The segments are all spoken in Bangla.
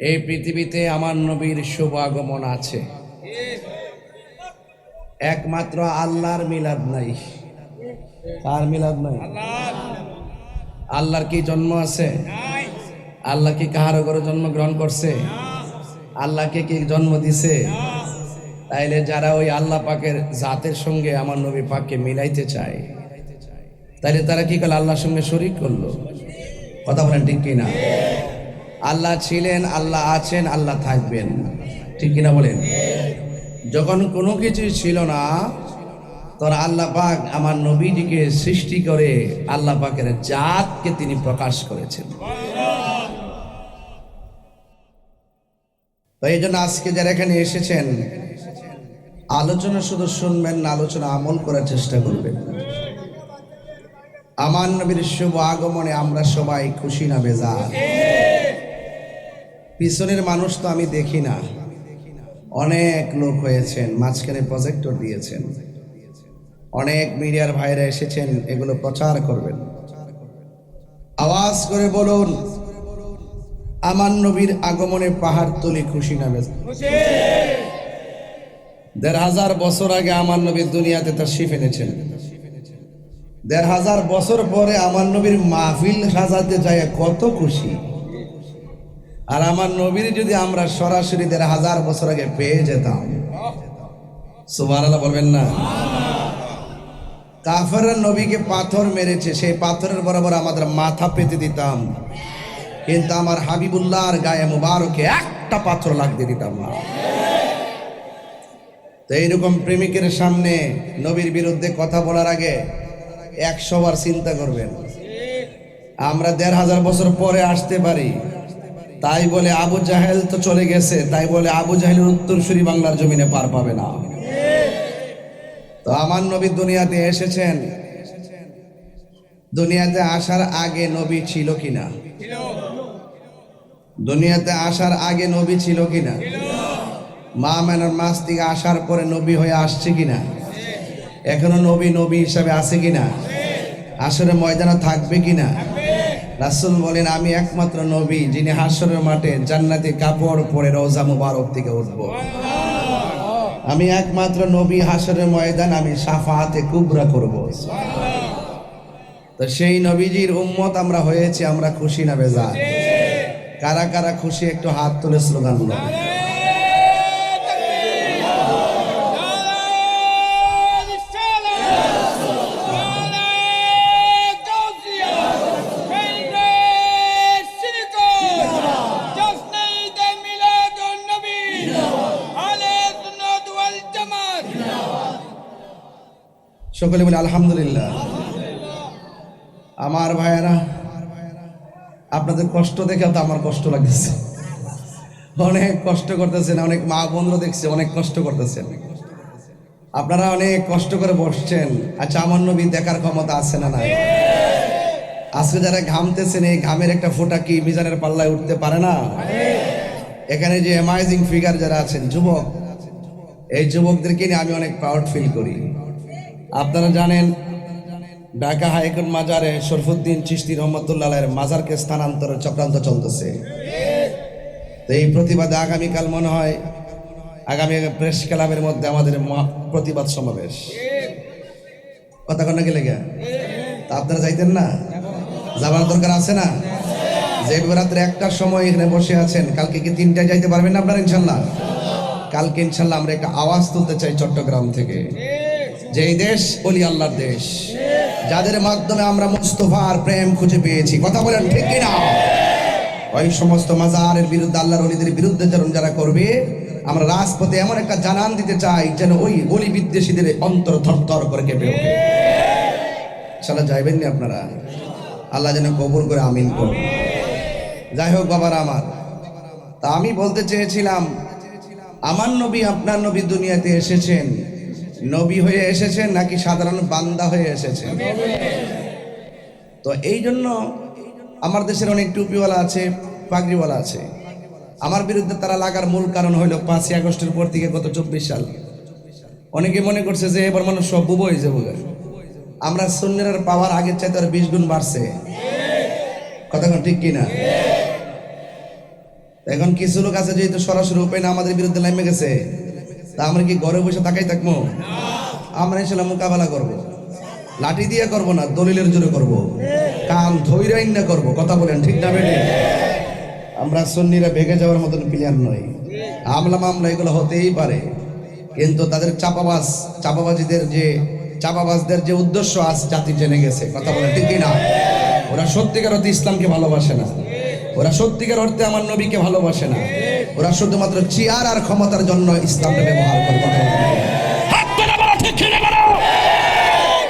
এই পৃথিবীতে আমার নবীর শুভ আগমন আছে। একমাত্র আল্লাহর মিলাদ নাই। কার মিলাদ নাই? আল্লাহর কি জন্ম আছে? আল্লাহ কি কাহার ঘরে জন্মগ্রহণ করছে? আল্লাহকে কি জন্ম দিছে? তাইলে যারা ওই আল্লাহ পাকের জাতের সঙ্গে আমার নবী পাককে মিলাইতে চায়, তাইলে তারা কি করল? আল্লাহর সঙ্গে শরিক করল? কথা বলেন ঠিক কিনা? আল্লাহ ছিলেন, আল্লাহ আছেন, আল্লাহ থাকবেন। ঠিক কিনা বলেন? যখন কোনো কিছু ছিল না তোর আল্লাহ পাক আমার নবীজিকে সৃষ্টি করে আল্লাহ পাকের জাতকে তিনি প্রকাশ করেছেন। তো এই জন্য আজকে যারা এখানে এসেছেন, আলোচনা শুধু শুনবেন না, আলোচনা আমল করার চেষ্টা করবেন। আমার নবীর শুভ আগমনে আমরা সবাই খুশি না বেজার। পিছনের মানুষ তো আমি দেখি না। অনেক লোক হয়েছেন, মাঝখানে প্রজেক্টর দিয়েছেন। অনেক মিডিয়ার ভাইরা এসেছেন, এগুলো প্রচার করবেন। আওয়াজ করে বলুন, আমার নবীর আগমনে পাহাড় তুলি খুশি নামে দেড় হাজার বছর আগে আমার নবীর দুনিয়াতে তার শিফ এনেছেন। দেড় হাজার বছর পরে আমার নবীর মাহফিল সাজাতে যায় কত খুশি। আর আমার নবীর যদি আমরা সরাসরি দেড় হাজার বছর আগে পেয়ে যেতাম সুবাহ বলবেন না? কাফের নবীকে পাথর মেরেছে, সেই পাথরের বরাবর আমাদের মাথা পেতে দিতাম। কিন্তু আমার হাবিবুল্লাহর গায়ে মুবারকে একটা পাথর লাগতে দিতাম না তো এইরকম প্রেমিকের সামনে নবীর বিরুদ্ধে কথা বলার আগে একশো বার চিন্তা করবেন। আমরা দেড় হাজার বছর পরে আসতে পারি। তাই বলে আবু জাহেল তো চলে গেছে, তাই বলে আবু জাহেলের উত্তরসূরি বাংলার জমিনে পার পাবে না। তো আমার নবী দুনিয়াতে এসেছেন। দুনিয়াতে আসার আগে নবী ছিল কিনা? দুনিয়াতে আসার আগে নবী ছিল কিনা? মা মেনার মাস থেকে আসার পরে নবী হয়ে আসছে কিনা? এখনও নবী নবী হিসাবে আছে কিনা? আসলে ময়দানে থাকবে কিনা? রাসুল বলেন আমি একমাত্র নবী যিনি হাসরের মাঠে জান্নাতি কাপড় পরে রোজা মুবারক থেকে উঠব। আমি একমাত্র নবী হাসরের ময়দান আমি সাফাহাতে কুবরা করব। তো সেই নবীজির উম্মত আমরা হয়েছি আমরা খুশি না বেজা কারা কারা খুশি একটু হাত তুলে স্লোগান লো সকলে বলে, আলহামদুলিল্লাহ। আমার ভাইয়েরা, আপনাদের কষ্ট দেখে তো আমার কষ্ট লাগতেছে। অনেক কষ্ট করতেছেন, অনেক মা বোনরা দেখছে, অনেক কষ্ট করতেছেন। আপনারা অনেক কষ্ট করে বসছেন। আচ্ছা আমার নবী দেখার ক্ষমতা আছে না নাই? আজকে যারা ঘামতেছেন, এই ঘামের একটা ফোঁটা কি মিজানের পাল্লায় উঠতে পারে না? এখানে যে অ্যামাইজিং ফিগার যারা আছেন, যুবক, এই যুবকদেরকে নিয়ে আমি অনেক প্রাউড ফিল করি। আপনারা জানেন, ঢাকা হাইকোর্ট মাজারে শরফুদ্দিন চিস্তি রহমতুল্লাহ মাজারকে স্থানান্তর চক্রান্ত চলতেছে। তো এই প্রতিবাদে আগামীকাল মনে হয়, আগামী প্রেস ক্লাবের মধ্যে আমাদের প্রতিবাদ সমাবেশ। কথা কন্যা গেলে গে তা আপনারা যাইতেন না? যাবার দরকার আছে না? যে রাত্রে একটার সময় এখানে বসে আছেন, কালকে কি তিনটায় যাইতে পারবেন না আপনারা ইনশাল্লাহ? কালকে ইনশাল্লাহ আমরা একটা আওয়াজ তুলতে চাই চট্টগ্রাম থেকে। যে এই দেশ অলি আল্লাহর দেশ। যাদের মাধ্যমে আমরা মুস্তফার প্রেম খুঁজে পেয়েছি, কথা বলেন ঠিক কিনা? ওই সমস্ত মাজারের বিরুদ্ধে, আল্লাহর অলিদের বিরুদ্ধে যেরকম যারা করবে, আমরা রাজপথে এমন একটা জানান দিতে চাই, যেন ওই অলি বিদ্বেষীদের অন্তর থর করে কেঁপে ওঠে। সালা যাইবেন না আপনারা? আল্লাহ যেন কবুল করে, আমিন করুন। যাই হোক বাবার আমার, তা আমি বলতে চেয়েছিলাম, আমার নবী আপনার নবী দুনিয়াতে এসেছেন। নবী হয়ে এসেছেন নাকি সাধারণ বান্দা হয়ে এসেছেন তো এই জন্য আমার দেশের অনেক টুপিওয়ালা আছে পাগড়িওয়ালা আছে। আমার বিরুদ্ধে তারা লাগার মূল কারণ হলো পাঁচই আগস্টের পর থেকে গত চব্বিশ সাল। অনেকে মনে করছে যে এবার মানুষ সব বুবো হয়ে যাব আমরা শূন্যের পাওয়ার আগের চাইতে আর বিশ গুণ বাড়ছে। কথা ঠিক কিনা? এখন কিছু লোক আছে যেহেতু সরাসরি উপায় না আমাদের বিরুদ্ধে নেমে গেছে তা আমরা কি ঘরে বসে তাকাই থাকব? আমরা ইনশাল্লাহ মোকাবেলা করব। লাঠি দিয়ে করব না, দলিলের জোরে করব। কান ধৈর্য না করব, কথা বলেন ঠিক না বেটে আমরা সন্নিরা ভেঙে যাওয়ার মতন প্লেয়ার নই। আমলা মামলা এগুলো হতেই পারে। কিন্তু তাদের চাপাবাজ, চাপাবাজিদের যে, চাপাবাজদের যে উদ্দেশ্য আজ জাতি জেনে গেছে, কথা বলে ঠিক না ওরা সত্যিকার অর্থে ইসলামকে ভালোবাসে না। ওরা সত্যিকার অর্থে আমার নবীকে ভালোবাসে না। ওরা শুধুমাত্র চেয়ার আর ক্ষমতার জন্য ইসলামটা ব্যবহার করে কথা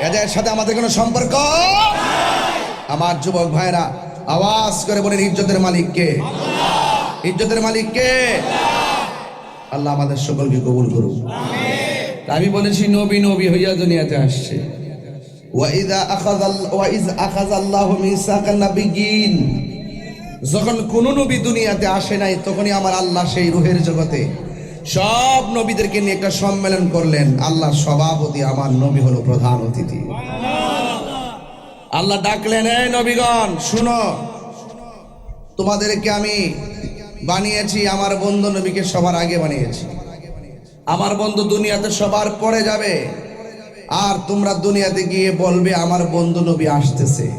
এদের সাথে আমাদের কোনো সম্পর্ক? আমার যুবক ভাইরা আওয়াজ করে বলেন ইজ্জতের মালিককে ইজ্জতের মালিককে আল্লাহ আমাদের সকলকে কবুল করুন আমি বলেছি নবী নবী হইয়া দুনিয়াতে আসছে। ওয়াইদা আখাযাল ওয়াইজ আখাযাল্লাহু মিসাকান নাবিয়িন যখন কোন নবী দুনিয়াতে আসে নাই, তখনই আমার আল্লাহ সেই রুহের জগতে। সব নবীদেরকে নিয়ে একটা সম্মেলন করলেন। আল্লাহ সভাপতি আমার নবী হলো প্রধান অতিথি। আল্লাহ ডাকলেন, এই নবীগণ, শুনো। তোমাদেরকে আমি বানিয়েছি, আমার বন্ধু নবীকে সবার আগে বানিয়েছি। আমার বন্ধু দুনিয়াতে সবার পরে যাবে। আর তোমরা দুনিয়াতে গিয়ে বলবে, আমার বন্ধু নবী আসতেছে।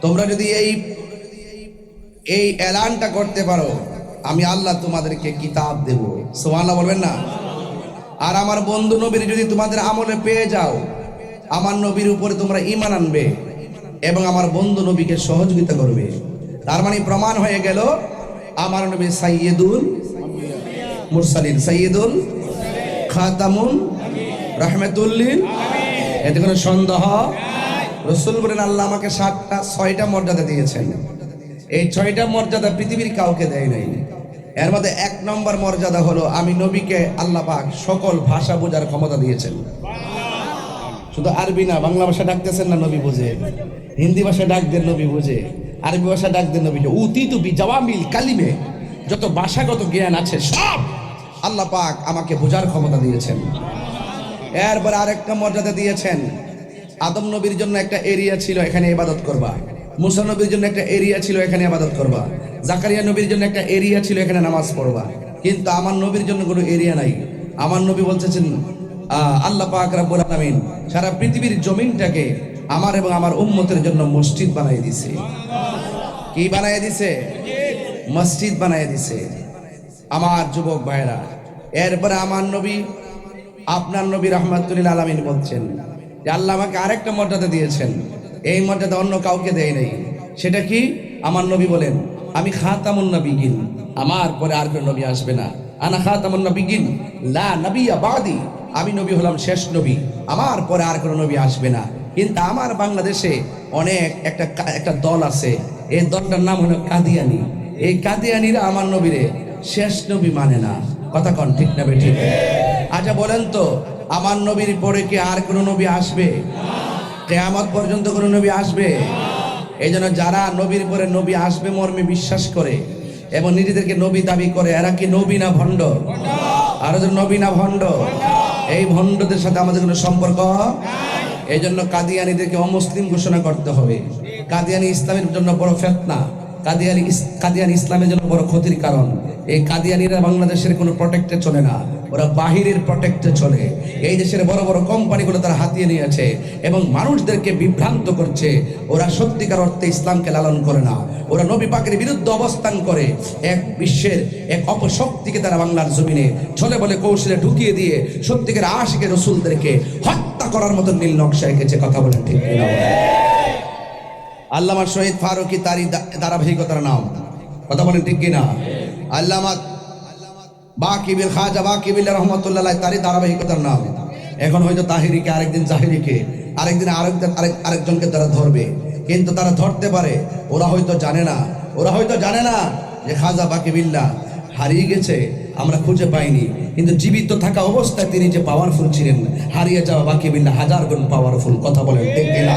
তোমরা যদি এই এই এলানটা করতে পারো। আমি আল্লাহ তোমাদেরকে কিতাব দেব। সোমাল্লাহ বলবেন না? আর আমার বন্ধু নবীর যদি তোমাদের আমলে পেয়ে যাও, আমার নবীর উপরে তোমরা ইমান আনবে এবং আমার বন্ধু নবীকে সহযোগিতা করবে। তার মানে প্রমাণ হয়ে গেল, আমার নবী সাইয়েদুল মুরসালিন। সাইয়েদুল খাতামুন রহমতুল্লিন এতে কোনো সন্দেহ? রসুল বলেন, আল্লাহ আমাকে সাতটা, ছয়টা মর্যাদা দিয়েছেন। এই ছয়টা মর্যাদা পৃথিবীর কাউকে দেয় নাই। এর মধ্যে এক নম্বর মর্যাদা হলো, আমি নবীকে আল্লাহ পাক সকল ভাষা বোঝার ক্ষমতা দিয়েছেন। শুধু আরবি না, বাংলা ভাষা ডাকতেছেন না নবী বুঝে। হিন্দি ভাষা ডাক দেন নবী বুঝে। আরবি ভাষা ডাক দেন নবী উতি তুবি জওয়ামিল কালিমে যত ভাষাগত জ্ঞান আছে, সব আল্লাহ পাক আমাকে বোঝার ক্ষমতা দিয়েছেন। এরপর আরেকটা মর্যাদা দিয়েছেন, আদম নবীর জন্য একটা এরিয়া ছিল, এখানে ইবাদত করবা। মুসা নবীর জন্য একটা এরিয়া ছিল এখানে আবাদত করবা। জাকারিয়া নবীর জন্য একটা এরিয়া ছিল এখানে নামাজ পড়বা। কিন্তু আমার নবীর জন্য কোনো এরিয়া নাই। আমার নবী বলতেছেন আল্লাহ পাক রাব্বুল আলামিন সারা পৃথিবীর জমিনটাকে আমার এবং আমার উম্মতের জন্য মসজিদ বানাই দিছে। কি বানাই দিছে? মসজিদ বানাই দিছে। আমার যুবক ভাইরা এরপরে আমার নবী, আপনার নবী রহমাতুল্লিল আলামিন বলছেন যে আল্লাহ আমাকে আরেকটা মর্যাদা দিয়েছেন। এই মর্যাদা অন্য কাউকে দেয় নাই। সেটা কি? আমার নবী বলেন, আমি খাতামুন নবীগিন আমার পরে আর কোনো নবী আসবে না। আনা খাতামুন নবীগিন লা নবিয়া বাদি। আমি নবী হলাম শেষ নবী। আমার পরে আর কোনো নবী আসবে না। কিন্তু আমার বাংলাদেশে অনেক একটা একটা দল আছে। এই দলটার নাম হলো কাদিয়ানি। এই কাদিয়ানিরা আমার নবীরে শেষ নবী মানে না। কথা কন, ঠিক না বে ঠিক? আচ্ছা বলেন তো, আমার নবীর পরে কি আর কোনো নবী আসবে? কেয়ামত পর্যন্ত কোনো নবী আসবে। এই জন্য যারা নবীর পরে নবী আসবে মর্মে বিশ্বাস করে এবং নিজেদেরকে নবী দাবি করে, এরা কি নবী না ভণ্ড? আরও যে নবী না ভণ্ড? এই ভণ্ডদের সাথে আমাদের কোনো সম্পর্ক? এই জন্য কাদিয়ানিদেরকে অমুসলিম ঘোষণা করতে হবে। কাদিয়ানি ইসলামের জন্য বড় ফেতনা। কাদিয়ানি কাদিয়ানি ইসলামের জন্য বড় ক্ষতির কারণ। এই কাদিয়ানিরা বাংলাদেশের কোনো প্রোটেক্টে চলে না। ওরা বাহিরের প্রোটেক্টে চলে। এই দেশের বড় বড় কোম্পানিগুলো তারা হাতিয়ে নিয়েছে এবং মানুষদেরকে বিভ্রান্ত করছে। ওরা সত্যিকার অর্থে ইসলামকে লালন করে না। ওরা নবী পাকের বিরুদ্ধে অবস্থান করে। এক বিশ্বের এক অপশক্তিকে তারা বাংলার জমিনে ছলে বলে কৌশলে ঢুকিয়ে দিয়ে সত্যিকার আশিকে রসুলদেরকে হত্যা করার মতো নীল নকশা এঁকেছে। কথা বলেন ঠিক আল্লামা শহীদ ফারুকি তারই ধারাবাহিকতার নাম। কথা বলেন ঠিক কিনা? আল্লামা বাকিবিল খাজা বাকিবিল রহমতুল্লাহ, তারই ধারাবাহিকতার নাম। এখন হয়তো তাহিরিকে আরেকদিন জাহিরিকে, আরেকদিন আরেক আরেকজনকে তারা ধরবে। কিন্তু তারা ধরতে পারে, ওরা হয়তো জানে না। ওরা হয়তো জানে না যে খাজা বাকিবিল্লা হারিয়ে গেছে, আমরা খুঁজে পাইনি। কিন্তু জীবিত থাকা অবস্থায় তিনি যে পাওয়ারফুল ছিলেন, হারিয়ে যাওয়া বাকিবিল্লা হাজার গুণ পাওয়ারফুল কথা বলেন কিনা?